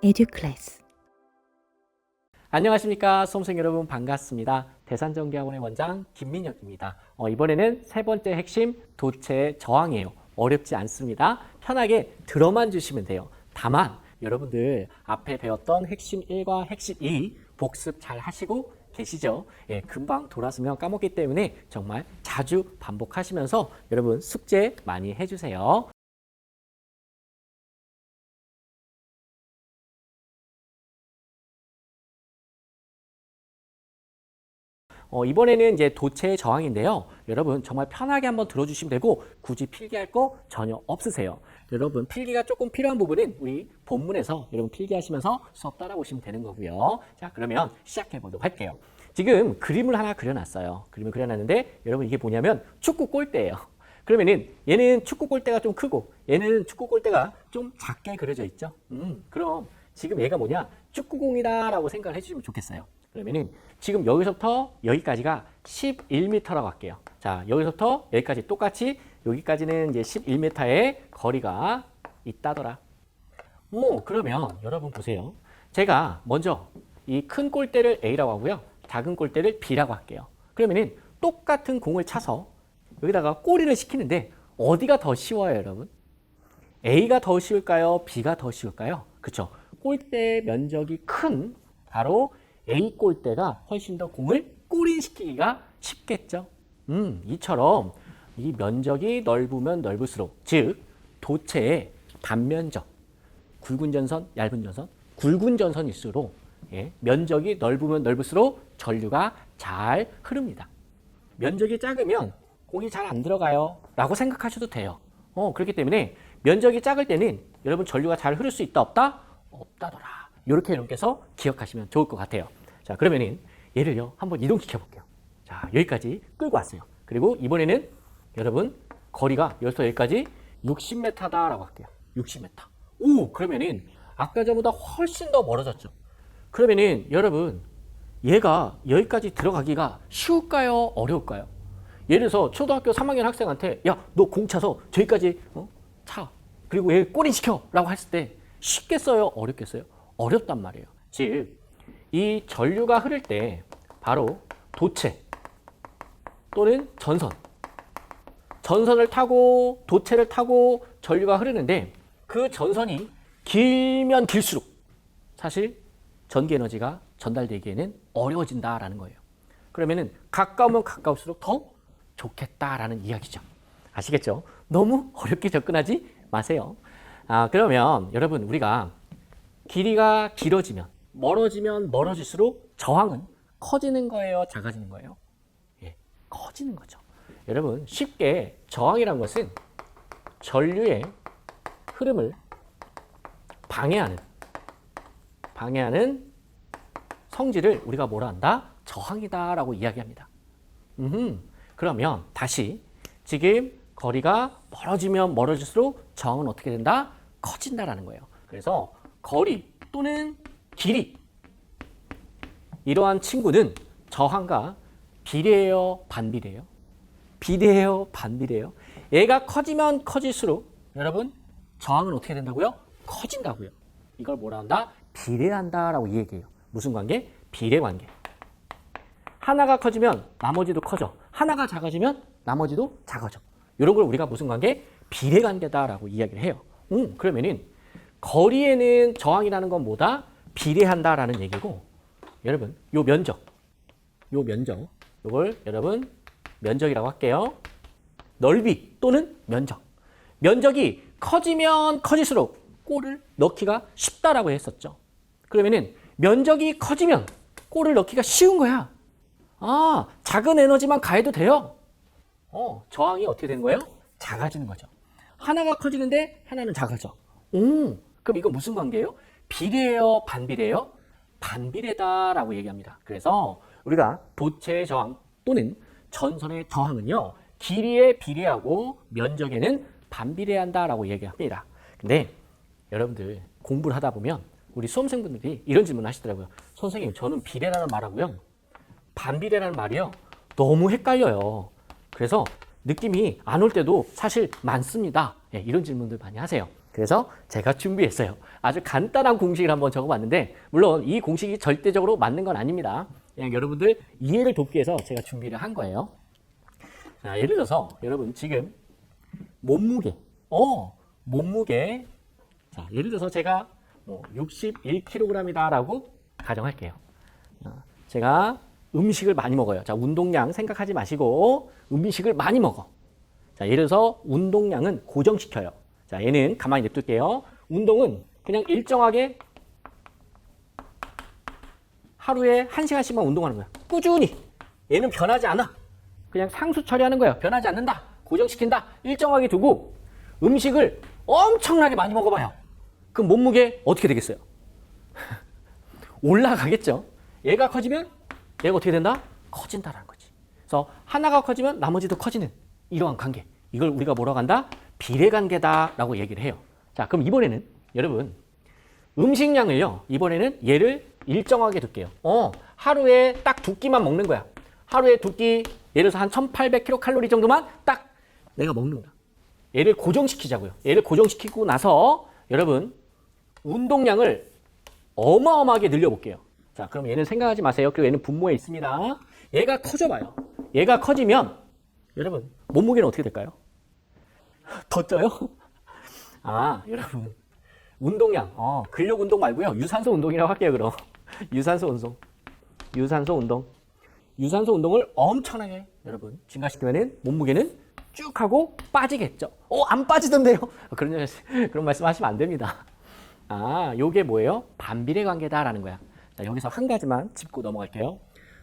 에듀클래스 안녕하십니까 수험생 여러분 반갑습니다. 대산정기학원의 원장 김민혁입니다. 어, 이번에는 세 번째 핵심 도체 저항이에요. 어렵지 않습니다. 편하게 들어만 주시면 돼요. 다만 여러분들 앞에 배웠던 핵심 1과 핵심 2 복습 잘 하시고 계시죠? 예, 금방 돌아서면 까먹기 때문에 정말 자주 반복하시면서 여러분 숙제 많이 해주세요. 어, 이번에는 이제 도체 저항인데요. 여러분 정말 편하게 한번 들어주시면 되고 굳이 필기할 거 전혀 없으세요. 여러분 필기가 조금 필요한 부분은 우리 본문에서 여러분 필기하시면서 수업 따라오시면 되는 거고요. 자 그러면 시작해 보도록 할게요. 지금 그림을 하나 그려놨어요. 그림을 그려놨는데 여러분 이게 뭐냐면 축구 골대예요. 그러면은 얘는 축구 골대가 좀 크고 얘는 축구 골대가 좀 작게 그려져 있죠. 음, 그럼 지금 얘가 뭐냐 축구공이다라고 생각을 해주시면 좋겠어요. 그러면은 지금 여기서부터 여기까지가 11m라고 할게요. 자, 여기서부터 여기까지 똑같이 여기까지는 이제 11m의 거리가 있다더라. 오, 그러면 여러분 보세요. 제가 먼저 이 큰 골대를 A라고 하고요. 작은 골대를 B라고 할게요. 그러면은 똑같은 공을 차서 여기다가 꼬리를 시키는데 어디가 더 쉬워요, 여러분? A가 더 쉬울까요? B가 더 쉬울까요? 그쵸? 골대 면적이 큰 바로 A 골대가 훨씬 더 공을 꼬린시키기가 쉽겠죠. 음, 이처럼 이 면적이 넓으면 넓을수록 즉 도체의 단면적 굵은 전선, 얇은 전선, 굵은 전선일수록 예, 면적이 넓으면 넓을수록 전류가 잘 흐릅니다. 면적이 작으면 공이 잘 안 들어가요. 라고 생각하셔도 돼요. 어, 그렇기 때문에 면적이 작을 때는 여러분 전류가 잘 흐를 수 있다 없다? 없다더라. 이렇게 여러분께서 기억하시면 좋을 것 같아요. 자, 그러면은 얘를요, 한번 이동시켜 볼게요. 자, 여기까지 끌고 왔어요. 그리고 이번에는 여러분 거리가 여기서 여기까지 60m다라고 할게요. 60m. 오, 그러면은 아까 전보다 훨씬 더 멀어졌죠. 그러면은 여러분 얘가 여기까지 들어가기가 쉬울까요? 어려울까요? 예를 들어서 초등학교 3학년 학생한테 야, 너 공 차서 저기까지 어? 차. 그리고 얘 꼬리 시켜. 라고 했을 때 쉽겠어요? 어렵겠어요? 어렵단 말이에요. 즉, 이 전류가 흐를 때 바로 도체 또는 전선 전선을 타고 도체를 타고 전류가 흐르는데 그 전선이 길면 길수록 사실 전기 에너지가 전달되기에는 어려워진다라는 거예요. 그러면은 가까우면 가까울수록 더 좋겠다라는 이야기죠. 아시겠죠? 너무 어렵게 접근하지 마세요. 아, 그러면 여러분 우리가 길이가 길어지면 멀어지면 멀어질수록 저항은 커지는 거예요, 작아지는 거예요? 예, 커지는 거죠. 여러분 쉽게 저항이란 것은 전류의 흐름을 방해하는 방해하는 성질을 우리가 뭐라 한다? 저항이다라고 이야기합니다. 음, 그러면 다시 지금 거리가 멀어지면 멀어질수록 저항은 어떻게 된다? 커진다라는 거예요. 그래서 거리 또는 길이 이러한 친구는 저항과 비례해요, 반비례해요? 비례해요, 반비례해요? 얘가 커지면 커질수록 여러분 저항은 어떻게 된다고요? 커진다고요. 이걸 뭐라 한다? 비례한다라고 이 얘기해요. 무슨 관계? 비례 관계. 하나가 커지면 나머지도 커져. 하나가 작아지면 나머지도 작아져. 이런 걸 우리가 무슨 관계? 비례 관계다라고 이야기를 해요. 음, 그러면은 거리에는 저항이라는 건 뭐다? 비례한다라는 얘기고 여러분 요 면적 요 면적 요걸 여러분 면적이라고 할게요. 넓이 또는 면적. 면적이 커지면 커질수록 골을 넣기가 쉽다라고 했었죠. 그러면은 면적이 커지면 골을 넣기가 쉬운 거야. 아, 작은 에너지만 가해도 돼요. 어, 저항이 어떻게 된 거예요? 작아지는 거죠. 하나가 커지는데 하나는 작아져. 오, 그럼 이거 무슨 관계예요? 비례예요? 반비례예요? 반비례다라고 얘기합니다. 그래서 우리가 도체의 저항 또는 전선의 저항은요, 길이에 비례하고 면적에는 반비례한다라고 얘기합니다. 근데 여러분들 공부를 하다 보면 우리 수험생분들이 이런 질문 하시더라고요. 선생님, 저는 비례라는 말하고요. 반비례라는 말이요. 너무 헷갈려요. 그래서 느낌이 안 올 때도 사실 많습니다. 예, 이런 질문들 많이 하세요. 그래서 제가 준비했어요. 아주 간단한 공식을 한번 적어봤는데 물론 이 공식이 절대적으로 맞는 건 아닙니다. 그냥 여러분들 이해를 돕기 위해서 제가 준비를 한 거예요. 자, 예를 들어서 여러분 지금 몸무게, 어, 몸무게. 자, 예를 들어서 제가 뭐 61kg이다라고 가정할게요. 어, 제가 음식을 많이 먹어요. 자, 운동량 생각하지 마시고 음식을 많이 먹어. 자, 예를 들어서 운동량은 고정시켜요. 자, 얘는 가만히 냅둘게요. 운동은 그냥 일정하게 하루에 한시간씩만 운동하는 거야. 꾸준히. 얘는 변하지 않아. 그냥 상수 처리하는 거예요. 변하지 않는다. 고정시킨다. 일정하게 두고 음식을 엄청나게 많이 먹어봐요. 그럼 몸무게 어떻게 되겠어요? 올라가겠죠. 얘가 커지면 얘가 어떻게 된다? 커진다라는 거지. 그래서 하나가 커지면 나머지도 커지는 이러한 관계. 이걸 우리가 뭐라고 한다? 비례관계다라고 얘기를 해요. 자, 그럼 이번에는 여러분 음식량을요. 이번에는 얘를 일정하게 둘게요. 어, 하루에 딱 두 끼만 먹는 거야. 하루에 두 끼, 예를 들어서 한 1800kcal 정도만 딱 내가 먹는 거야. 얘를 고정시키자고요. 얘를 고정시키고 나서 여러분 운동량을 어마어마하게 늘려볼게요. 자, 그럼 얘는 생각하지 마세요. 그리고 얘는 분모에 있습니다. 얘가 커져봐요. 얘가 커지면 여러분 몸무게는 어떻게 될까요? 더 쪄요? 아, 여러분 운동량, 어, 근력 운동 말고요. 유산소 운동이라고 할게요, 그럼. 유산소 운동. 유산소 운동. 유산소 운동을 엄청나게 여러분 증가시키면은 몸무게는 쭉 하고 빠지겠죠. 어, 안 빠지던데요? 그런, 그런 말씀 하시면 안 됩니다. 아, 요게 뭐예요? 반비례 관계다라는 거야. 자, 여기서 한 가지만 짚고 넘어갈게요.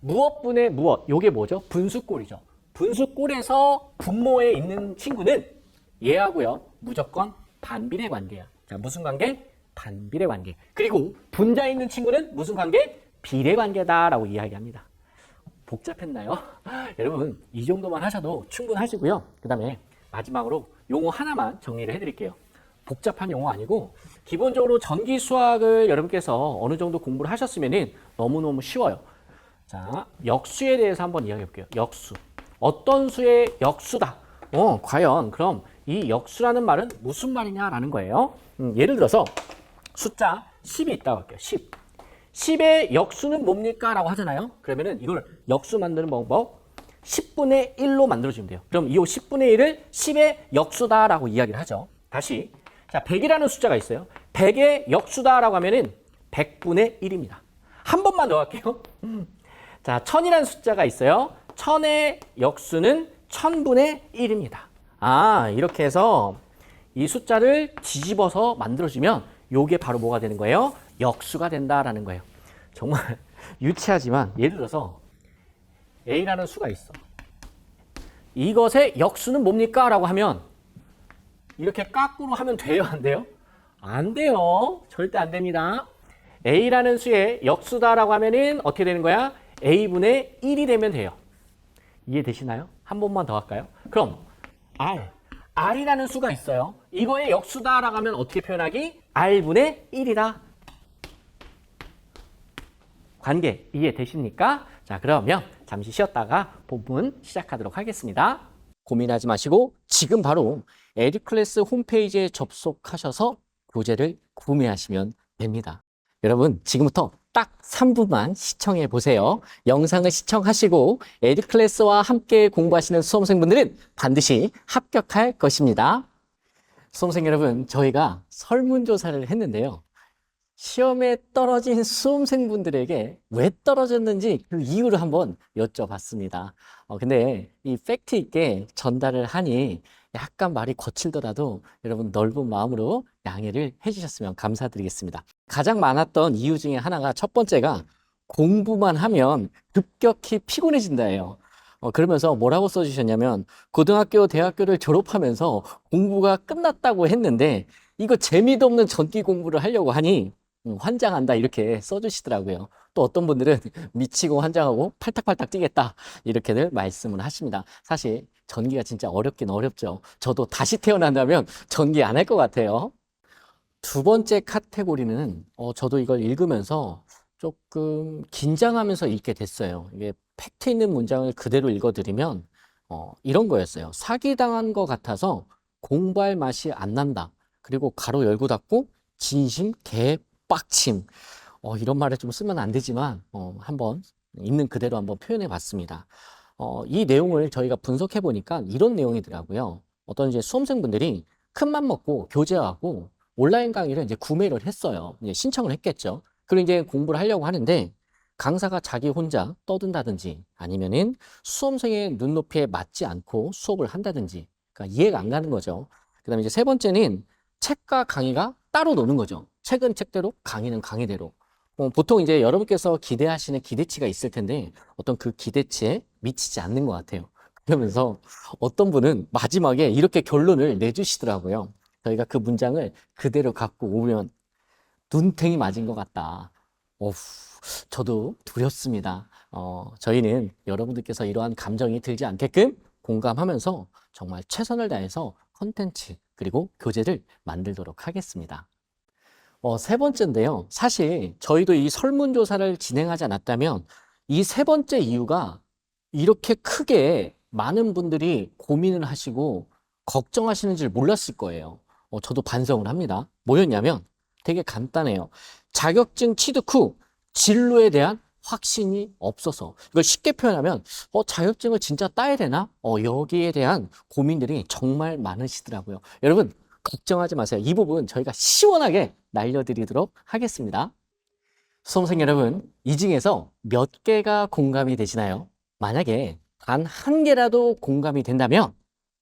무엇분의 무엇. 요게 뭐죠? 분수꼴이죠. 분수꼴에서 분모에 있는 친구는 얘하고요. 무조건 반비례 관계야. 자, 무슨 관계? 반비례 관계. 그리고 분자에 있는 친구는 무슨 관계? 비례 관계다라고 이야기합니다. 복잡했나요? 여러분, 이 정도만 하셔도 충분하시고요. 그 다음에 마지막으로 용어 하나만 정리를 해드릴게요. 복잡한 용어 아니고, 기본적으로 전기 수학을 여러분께서 어느 정도 공부를 하셨으면 너무너무 쉬워요. 자, 역수에 대해서 한번 이야기해 볼게요. 역수. 어떤 수의 역수다. 어, 과연 그럼 이 역수라는 말은 무슨 말이냐라는 거예요. 음, 예를 들어서 숫자 10이 있다고 할게요. 10. 10의 역수는 뭡니까? 라고 하잖아요. 그러면은 이걸 역수 만드는 방법 10분의 1로 만들어주면 돼요. 그럼 이 10분의 1을 10의 역수다라고 이야기를 하죠. 다시. 자, 100이라는 숫자가 있어요. 100의 역수다라고 하면은 100분의 1입니다. 한 번만 더 할게요. 음. 자, 1000이라는 숫자가 있어요. 1000의 역수는 1000분의 1입니다. 아, 이렇게 해서 이 숫자를 뒤집어서 만들어주면 요게 바로 뭐가 되는 거예요? 역수가 된다라는 거예요. 정말 유치하지만 예를 들어서 A라는 수가 있어. 이것의 역수는 뭡니까? 라고 하면 이렇게 까꾸로 하면 돼요? 안 돼요? 안 돼요. 절대 안 됩니다. A라는 수의 역수다라고 하면은 어떻게 되는 거야? A분의 1이 되면 돼요. 이해되시나요? 한 번만 더 할까요? 그럼 R, R이라는 수가 있어요. 이거의 역수다라고 하면 어떻게 표현하기? R분의 1이다. 관계 이해되십니까? 자, 그러면 잠시 쉬었다가 본문 시작하도록 하겠습니다. 고민하지 마시고 지금 바로 에듀클래스 홈페이지에 접속하셔서 교재를 구매하시면 됩니다. 여러분, 지금부터 딱 3분만 시청해 보세요. 영상을 시청하시고 에듀클래스와 함께 공부하시는 수험생분들은 반드시 합격할 것입니다. 수험생 여러분, 저희가 설문조사를 했는데요. 시험에 떨어진 수험생분들에게 왜 떨어졌는지 그 이유를 한번 여쭤봤습니다. 어, 근데 이 팩트 있게 전달을 하니 약간 말이 거칠더라도 여러분 넓은 마음으로 양해를 해주셨으면 감사드리겠습니다. 가장 많았던 이유 중에 하나가 첫 번째가 공부만 하면 급격히 피곤해진다예요. 어, 그러면서 뭐라고 써주셨냐면 고등학교, 대학교를 졸업하면서 공부가 끝났다고 했는데 이거 재미도 없는 전기 공부를 하려고 하니 음, 환장한다 이렇게 써주시더라고요. 또 어떤 분들은 미치고 환장하고 팔딱팔딱 뛰겠다 이렇게들 말씀을 하십니다. 사실 전기가 진짜 어렵긴 어렵죠. 저도 다시 태어난다면 전기 안 할 것 같아요. 두 번째 카테고리는 어, 저도 이걸 읽으면서 조금 긴장하면서 읽게 됐어요. 이게 팩트 있는 문장을 그대로 읽어드리면 어, 이런 거였어요. 사기당한 것 같아서 공부할 맛이 안 난다. 그리고 가로 열고 닫고 진심 개빡침. 어, 이런 말을 좀 쓰면 안 되지만 어, 한번 있는 그대로 한번 표현해 봤습니다. 어, 이 내용을 저희가 분석해 보니까 이런 내용이더라고요. 어떤 이제 수험생분들이 큰 맘 먹고 교재하고 온라인 강의를 이제 구매를 했어요. 이제 신청을 했겠죠. 그리고 이제 공부를 하려고 하는데 강사가 자기 혼자 떠든다든지 아니면은 수험생의 눈높이에 맞지 않고 수업을 한다든지 그러니까 이해가 안 가는 거죠. 그다음에 이제 세 번째는 책과 강의가 따로 노는 거죠. 책은 책대로, 강의는 강의대로. 어, 보통 이제 여러분께서 기대하시는 기대치가 있을 텐데 어떤 그 기대치에 미치지 않는 것 같아요. 그러면서 어떤 분은 마지막에 이렇게 결론을 내주시더라고요. 저희가 그 문장을 그대로 갖고 오면 눈탱이 맞은 것 같다. 어후, 저도 두렵습니다. 어, 저희는 여러분들께서 이러한 감정이 들지 않게끔 공감하면서 정말 최선을 다해서 컨텐츠 그리고 교재를 만들도록 하겠습니다. 어, 세 번째인데요. 사실 저희도 이 설문조사를 진행하지 않았다면 이 세 번째 이유가 이렇게 크게 많은 분들이 고민을 하시고 걱정하시는 줄 몰랐을 거예요. 어, 저도 반성을 합니다. 뭐였냐면 되게 간단해요. 자격증 취득 후 진로에 대한 확신이 없어서 이걸 쉽게 표현하면 어, 자격증을 진짜 따야 되나? 어, 여기에 대한 고민들이 정말 많으시더라고요. 여러분 걱정하지 마세요. 이 부분 저희가 시원하게 날려드리도록 하겠습니다. 수험생 여러분, 이 중에서 몇 개가 공감이 되시나요? 만약에 단 한 개라도 공감이 된다면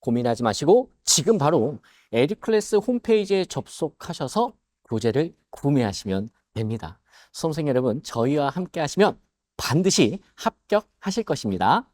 고민하지 마시고 지금 바로 에듀클래스 홈페이지에 접속하셔서 교재를 구매하시면 됩니다. 수험생 여러분, 저희와 함께 하시면 반드시 합격하실 것입니다.